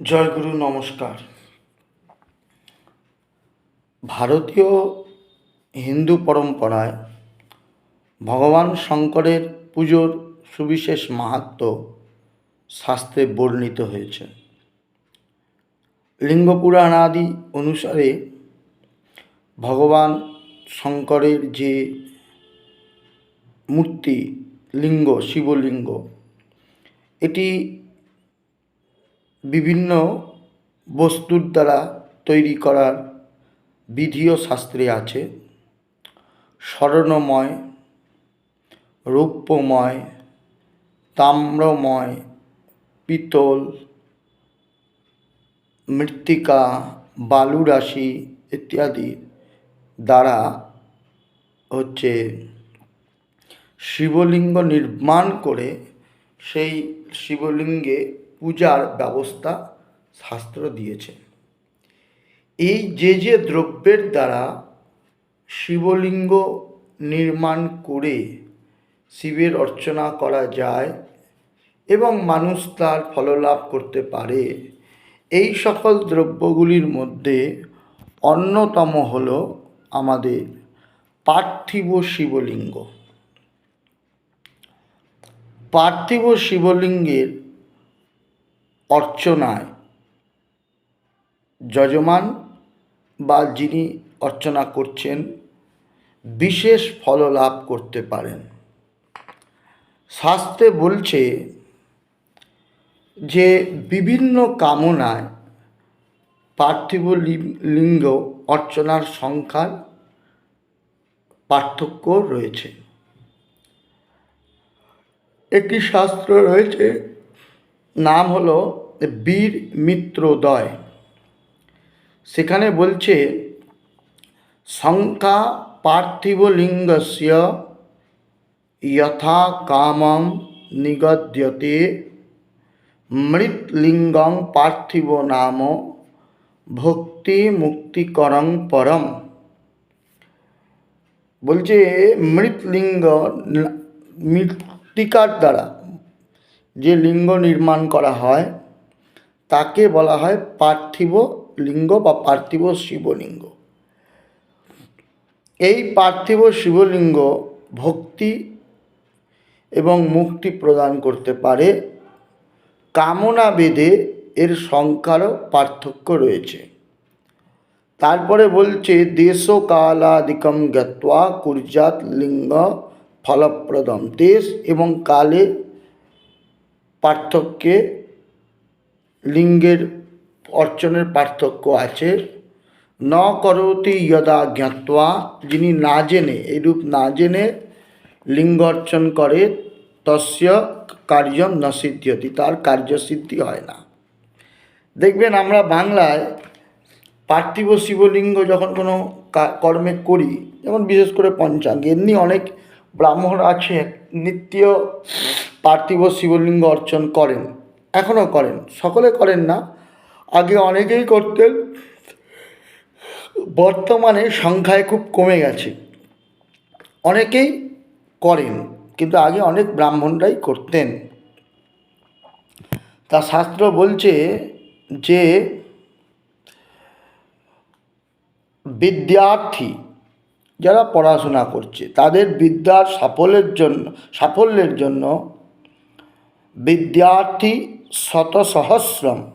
জয়গুরু নমস্কার। ভারতীয় হিন্দু পরম্পরায় ভগবান শঙ্করের পুজোর সুবিশেষ মাহাত্ম শাস্ত্রে বর্ণিত হয়েছে। লিঙ্গ পুরাণাদি অনুসারে ভগবান শঙ্করের যে মূর্তি, লিঙ্গ, শিবলিঙ্গ, এটি বিভিন্ন বস্তুর দ্বারা তৈরি করার বিধিও শাস্ত্রে আছে। স্বর্ণময় রৌপ্যময় তাম্রময়, পিতল, মৃত্তিকা, বালুরাশি ইত্যাদি দ্বারা হচ্ছে শিবলিঙ্গ নির্মাণ করে সেই শিবলিঙ্গে পূজার ব্যবস্থা শাস্ত্র দিয়েছে। এই যে যে দ্রব্যের দ্বারা শিবলিঙ্গ নির্মাণ করে শিবের অর্চনা করা যায় এবং মানুষ তার ফললাভ করতে পারে, এই সকল দ্রব্যগুলির মধ্যে অন্যতম হল আমাদের পার্থিব শিবলিঙ্গ। পার্থিব শিবলিঙ্গের অর্চনায়। যজমান বা যিনি অর্চনা করছেন, বিশেষ ফল লাভ করতে পারেন। শাস্ত্রে বলছে যে, বিভিন্ন কামনায় পার্থিব লিঙ্গ অর্চনার সংখ্যার পার্থক্য রয়েছে। একটি শাস্ত্র রয়েছে নাম হলো বীর মিত্রদয়। সেখানে বলছে সংখ্যা পার্থিবলিঙ্গস্য যথা কামং নিগদ্যতে মৃৎলিঙ্গং পার্থিব নাম ভক্তি মুক্তিকরং পরম। বলছে, মৃৎলিঙ্গ মৃত্তিকার দ্বারা যে লিঙ্গ নির্মাণ করা হয়, তাকে বলা হয় পার্থিব লিঙ্গ বা পার্থিব শিবলিঙ্গ। এই পার্থিব শিবলিঙ্গ ভক্তি এবং মুক্তি প্রদান করতে পারে। কামনা বেদে এর সংখ্যারও পার্থক্য রয়েছে। তারপরে বলছে দেশ কালাদিকম জ্ঞাত্বা কুর্জাত লিঙ্গ ফলপ্রদম। দেশ এবং কালে পার্থক্যে লিঙ্গের অর্চনের পার্থক্য আছে। ন করতি যদা জ্ঞাত্বা, যিনি না জেনে এরূপ না জেনে লিঙ্গ অর্চন করে, তস্য কার্যম ন সিদ্ধ্যতি তার কার্যসিদ্ধি হয় না। দেখবেন আমরা বাংলায় পার্থিব শিবলিঙ্গ যখন কোনো কর্মে করি, যেমন বিশেষ করে পঞ্চাঙ্গ, এমনি অনেক ব্রাহ্মণ আছেন নিত্য পার্থিব শিবলিঙ্গ অর্চন করেন, এখনও করেন, সকলে করেন না। আগে অনেকেই করতেন, বর্তমানে সংখ্যায় খুব কমে গেছে। অনেকেই করেন, কিন্তু আগে অনেক ব্রাহ্মণরাই করতেন। তা শাস্ত্র বলছে যে, বিদ্যার্থী যারা পড়াশোনা করছে, তাদের বিদ্যার সাফল্যের জন্য সাফল্যের জন্য বিদ্যার্থী শত সহস্রম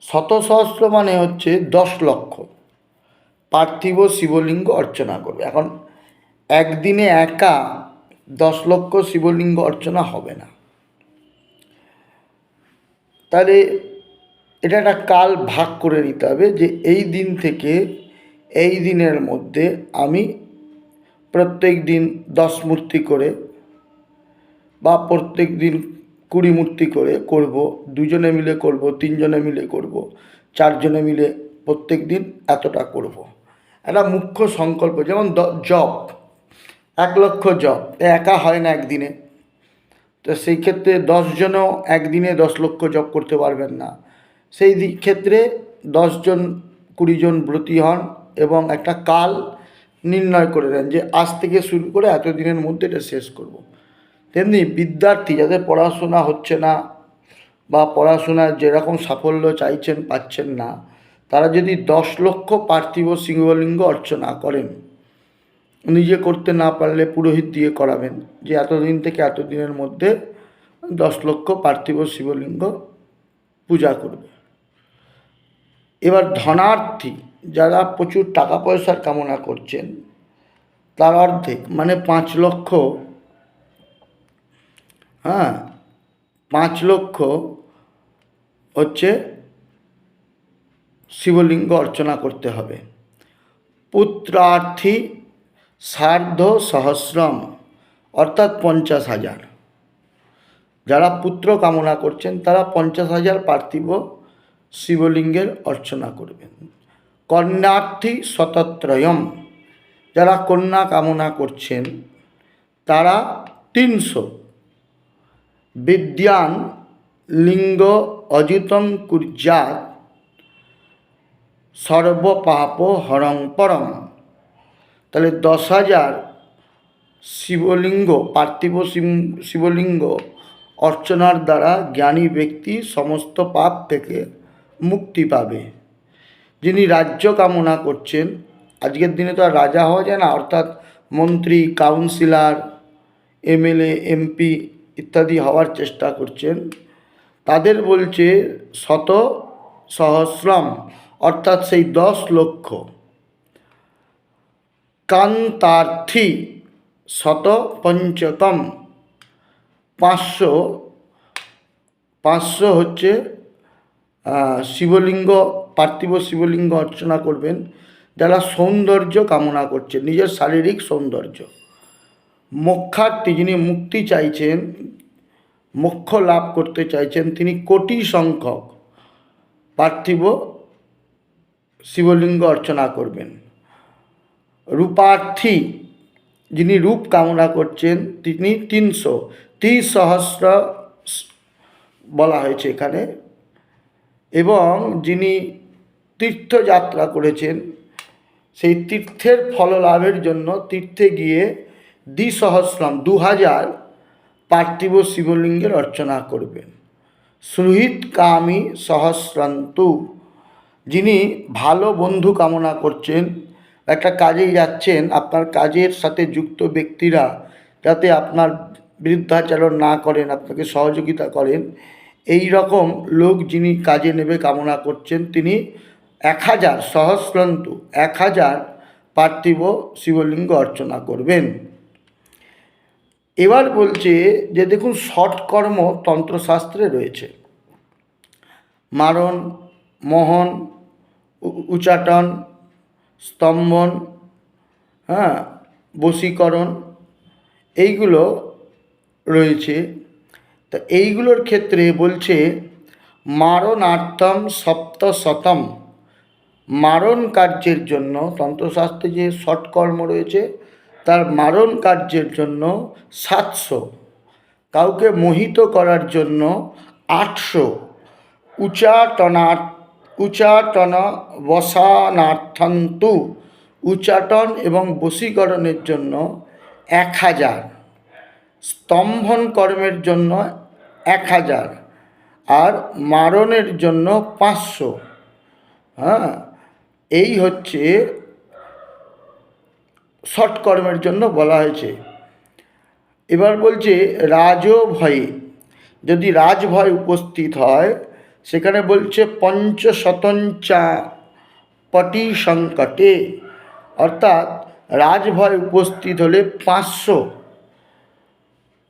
শত সহস্র মানে হচ্ছে দশ লক্ষ। পার্থিব শিবলিঙ্গ অর্চনা করবে। এখন একদিনে একা দশ লক্ষ শিবলিঙ্গ অর্চনা হবে না। তাহলে এটা একটা কাল ভাগ করে নিতে হবে যে এই দিন থেকে এই দিনের মধ্যে আমি প্রত্যেক দিন দশ মূর্তি করে বা প্রত্যেক দিন কুড়ি মূর্তি করে করব, দুজনে মিলে করব, তিনজনে মিলে করব, চারজনে মিলে প্রত্যেক দিন এতটা করব। একটা মুখ্য সংকল্প, যেমন জপ, এক লক্ষ জপ একা হয় না একদিনে। তো সেই ক্ষেত্রে দশজনও একদিনে দশ লক্ষ জপ করতে পারবেন না। সেই ক্ষেত্রে দশজন, কুড়িজন ব্রতী হন এবং একটা কাল নির্ণয় করে দেন যে আজ থেকে শুরু করে এত দিনের মধ্যে এটা শেষ করব। তেমনি বিদ্যার্থী যাদের পড়াশোনা হচ্ছে না বা পড়াশোনায় যেরকম সাফল্য চাইছেন, পাচ্ছেন না, তারা যদি দশ লক্ষ পার্থিব শিবলিঙ্গ অর্চনা করেন, নিজে করতে না পারলে পুরোহিত দিয়ে করাবেন যে এতদিন থেকে এতদিনের মধ্যে দশ লক্ষ পার্থিব শিবলিঙ্গ পূজা করবে এবার ধনার্থী যারা প্রচুর টাকা পয়সার কামনা করছেন, তার অর্ধেক মানে পাঁচ লক্ষ হ্যাঁ পাঁচ লক্ষ হচ্ছে শিবলিঙ্গ অর্চনা করতে হবে। পুত্রার্থী সার্ধ সহস্রম, অর্থাৎ পঞ্চাশ হাজার। যারা পুত্র কামনা করছেন, তারা পঞ্চাশ হাজার পার্থিব শিবলিঙ্গের অর্চনা করবেন। কন্যার্থী শতত্রয়ম যারা কন্যা কামনা করছেন, তারা তিনশো। বিদ্যান লিঙ্গ অযুতং কুর্যাত সর্বপাপ হরং পরম। তাহলে দশ হাজার শিবলিঙ্গ, পার্থিব শিবলিঙ্গ অর্চনার দ্বারা জ্ঞানী ব্যক্তি সমস্ত পাপ থেকে মুক্তি পাবে। যিনি রাজ্য কামনা করছেন, আজকের দিনে তো আর রাজা হওয়া যায় না, অর্থাৎ মন্ত্রী, কাউন্সিলার, এমএলএ, এমপি ইত্যাদি হওয়ার চেষ্টা করছেন। তাদের বলছে শত সহস্রম, অর্থাৎ সেই দশ লক্ষ। কান্তার্থী শত পঞ্চতম পাঁচশো পাঁচশো হচ্ছে শিবলিঙ্গ পার্থিব শিবলিঙ্গ অর্চনা করবেন, যারা সৌন্দর্য কামনা করছেন, নিজের শারীরিক সৌন্দর্য। মোক্ষার্থী যিনি মুক্তি চাইছেন, মোক্ষ লাভ করতে চাইছেন, তিনি কোটি সংখ্যক পার্থিব শিবলিঙ্গ অর্চনা করবেন। রূপার্থী যিনি রূপ কামনা করছেন, তিনি তিনশো ত্রিশ সহস্র বলা হয়েছে এখানে। এবং যিনি তীর্থযাত্রা করেছেন। সেই তীর্থের ফল লাভের জন্য তীর্থে গিয়ে দ্বিসহস্রম দু হাজার পার্থিব শিবলিঙ্গের অর্চনা করবেন। সুহৃত কামী সহস্রান্তু, যিনি ভালো বন্ধু কামনা করছেন, একটা কাজে যাচ্ছেন, আপনার কাজের সাথে যুক্ত ব্যক্তিরা যাতে আপনার বিরুদ্ধাচরণ না করেন, আপনাকে সহযোগিতা করেন, এই রকম লোক যিনি কাজে নেবে কামনা করছেন, তিনি এক হাজার সহস্রান্তু এক হাজার পার্থিব শিবলিঙ্গ অর্চনা করবেন। এবার বলছে যে দেখুন ষটকর্ম তন্ত্রশাস্ত্রে রয়েছে। মারণ, মোহন উচাটন, স্তম্ভন হ্যাঁ বশীকরণ এইগুলো রয়েছে। তা এইগুলোর ক্ষেত্রে বলছে মারণার্থম সপ্তশতম মারণ কার্যের জন্য, তন্ত্রশাস্ত্রে যে ষটকর্ম রয়েছে, তার মারণ কার্যের জন্য সাতশো। কাউকে মোহিত করার জন্য আটশো। উচাটনার উচাটন বসানার্থন্তু। উচাটন এবং বশীকরণের জন্য এক হাজার স্তম্ভন কর্মের জন্য এক হাজার আর মারণের জন্য পাঁচশো। হ্যাঁ? এই হচ্ছে ষটকর্মের জন্য বলা হয়েছে। এবার বলছে রাজভয়ে। যদি রাজভয় উপস্থিত হয়, সেখানে বলছে পঞ্চশতঞ্চা পটি সংকটে অর্থাৎ রাজভয় উপস্থিত হলে পাঁচশো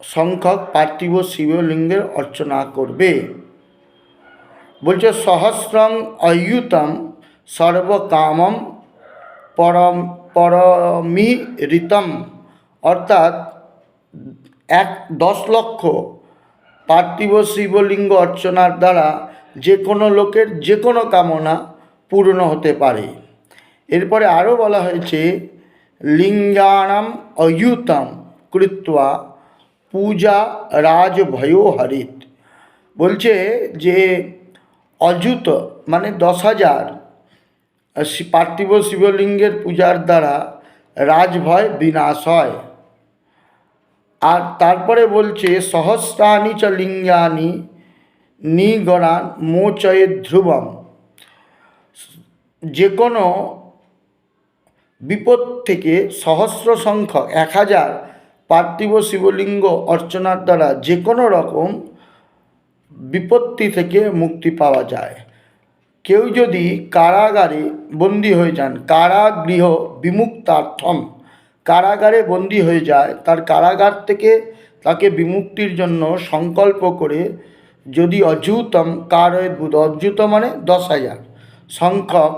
সংখ্যক পার্থিব শিবলিঙ্গের অর্চনা করবে। বলছে সহস্রং অয়ুতম সর্বকামম পরম, পরমি ঋতম। অর্থাৎ এক দশ লক্ষ পার্থিব শিবলিঙ্গ অর্চনার দ্বারা যে কোনো লোকের যে কোনো কামনা পূর্ণ হতে পারে। এরপরে আরও বলা হয়েছে, লিঙ্গানাম অয়ুতম কৃত্বা পূজা রাজ রাজভয়ো হরিত। বলছে যে অযুত মানে দশ হাজার পার্থিব শিবলিঙ্গের পূজার দ্বারা রাজভয় বিনাশ হয়। আর তারপরে বলছে, সহস্রাণি চ লিঙ্গানি নিগণান মোচয়ে ধ্রুবম। যে কোনো বিপদ থেকে সহস্র সংখ্যক এক হাজার পার্থিব শিবলিঙ্গ অর্চনার দ্বারা যে কোনো রকম বিপত্তি থেকে মুক্তি পাওয়া যায়। কেউ যদি কারাগারে বন্দী হয়ে যান, কারাগৃহ বিমুক্তার্থম। কারাগারে বন্দী হয়ে যায়, তার কারাগার থেকে তাকে বিমুক্তির জন্য সংকল্প করে যদি অযুতম কারয়ের বুধ, অযুত মানে দশ হাজার। সংখ্যক,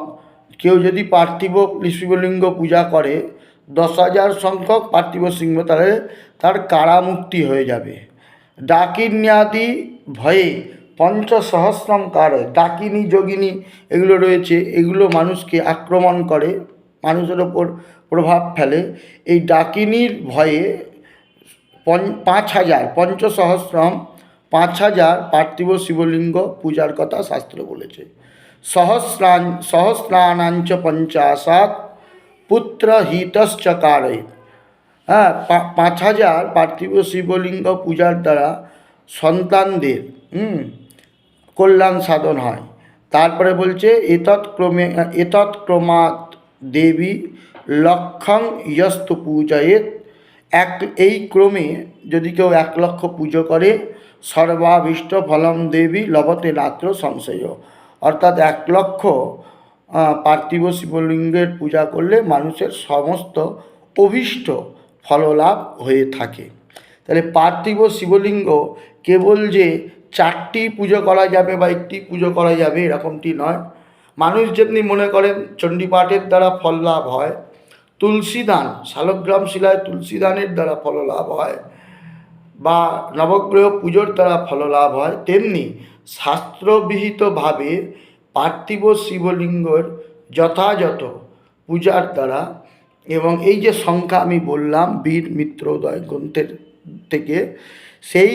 কেউ যদি পার্থিব শিবলিঙ্গ পূজা করে, দশ হাজার সংখ্যক পার্থিব সিংহ, তাহলে তার কারামুক্তি হয়ে যাবে। ডাকির ন্যাদি ভয়ে পঞ্চসহস্রম কার ডাকিনী যোগিনী এগুলো রয়েছে এগুলো মানুষকে আক্রমণ করে মানুষের ওপর প্রভাব ফেলে। এই ডাকিনীর ভয়ে পাঁচ হাজার পঞ্চসহস্রম পাঁচ হাজার পার্থিব শিবলিঙ্গ পূজার কথা শাস্ত্র বলেছে। সহস্রান সহস্রানাঞ্চ পঞ্চাশাত পুত্র হিতশ্চকারে হ্যাঁ পাঁচ হাজার পার্থিব শিবলিঙ্গ পূজার দ্বারা সন্তানদের হুম, কল্যাণ সাধন হয়। তারপরে বলছে, এতৎ ক্রমে, এতৎ ক্রমাৎ দেবী লক্ষং ইয়স্ত পূজয়েত। এক, এই ক্রমে যদি কেউ এক লক্ষ পুজো করে, সর্বাভীষ্ট ফলম দেবী লবতে রাত্র সংশয়। অর্থাৎ এক লক্ষ পার্থিব শিবলিঙ্গের পূজা করলে মানুষের সমস্ত অভীষ্ট ফললাভ হয়ে থাকে। তাহলে পার্থিব শিবলিঙ্গ কেবল যে চারটি পুজো করা যাবে বা একটি পুজো করা যাবে, এরকমটি নয়। মানুষ যেমনি মনে করেন, চণ্ডীপাঠের দ্বারা ফল লাভ হয়, তুলসী দান, শালগ্রাম শিলায় তুলসী দানের দ্বারা ফল লাভ হয়, বা নবগ্রহ পুজোর দ্বারা ফললাভ হয়, তেমনি শাস্ত্রবিহিতভাবে পার্থিব শিবলিঙ্গর যথাযথ পূজার দ্বারা এবং এই যে সংখ্যা আমি বললাম, বীর মিত্রোদয় গ্রন্থের থেকে, সেই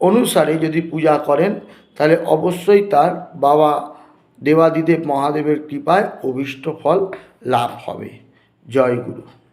অনুসারে যদি পূজা করেন, তাহলে অবশ্যই তার বাবা দেবাদিদেব মহাদেবের কৃপায় অভীষ্ট ফল লাভ হবে। জয় গুরু।